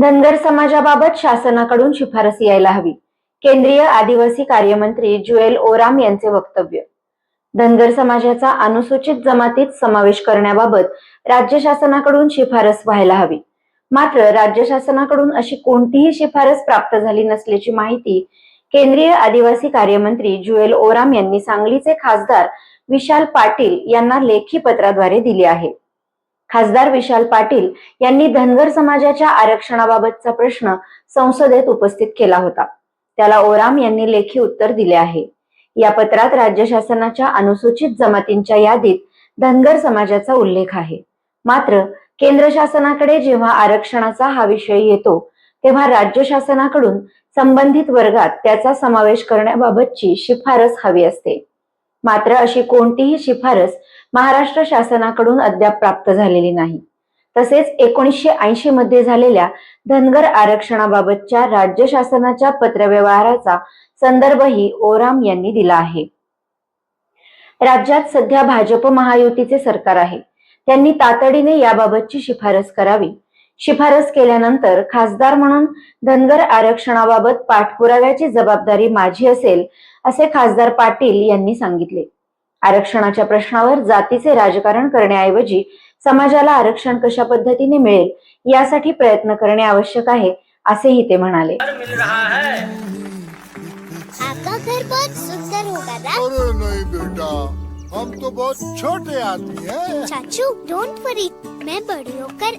धनगर समाजाबाबत शासनाकडून शिफारस यायला हवी. केंद्रीय आदिवासी कार्यमंत्री जुएल ओराम यांचे वक्तव्य. धनगर समाजाचा अनुसूचित जमातीत समावेश करण्याबाबत राज्य शासनाकडून शिफारस व्हायला हवी. मात्र राज्य शासनाकडून अशी कोणतीही शिफारस प्राप्त झाली नसल्याची माहिती केंद्रीय आदिवासी कार्यमंत्री जुएल ओराम यांनी सांगलीचे खासदार विशाल पाटील यांना लेखी पत्राद्वारे दिली आहे. खासदार विशाल पाटील यांनी धनगर समाजाच्या आरक्षणाबाबतचा प्रश्न संसदेत उपस्थित केला होता. त्याला ओराम यांनी लेखी उत्तर दिले आहे. या पत्रात राज्य शासनाच्या अनुसूचित जमातींच्या यादीत धनगर समाजाचा उल्लेख आहे. मात्र केंद्र शासनाकडे जेव्हा आरक्षणाचा हा विषय येतो तेव्हा राज्य शासनाकडून संबंधित वर्गात त्याचा समावेश करण्याबाबतची शिफारस हवी असते. मात्र अशी कोणतीही शिफारस महाराष्ट्र शासनाकडून अद्याप प्राप्त झालेली नाही. तसेच एकोणीसशे ऐंशी मध्ये झालेल्या धनगर आरक्षणाबाबतच्या राज्य शासनाच्या पत्रव्यवहाराचा संदर्भही ओराम यांनी दिला आहे. राज्यात सध्या भाजप महायुतीचे सरकार आहे. त्यांनी तातडीने याबाबतची शिफारस करावी. शिफारस केल्यानंतर खासदार म्हणून धनगर आरक्षणाबाबत पाठपुराव्याची जबाबदारी माझी असेल असे खासदार पाटील यांनी सांगितले. आरक्षणाच्या प्रश्नावर जातीचे राजकारण करण्याऐवजी समाजाला आरक्षण कशा पद्धतीने मिळेल यासाठी प्रयत्न करणे आवश्यक आहे असेही ते म्हणाले. मिल रहा आपका घर बहुत सुंदर होगा ना? अरे नहीं बेटा हम तो बहुत छोटे आदमी हैं। चाचू डोंट वरी मैं बड़ी होकर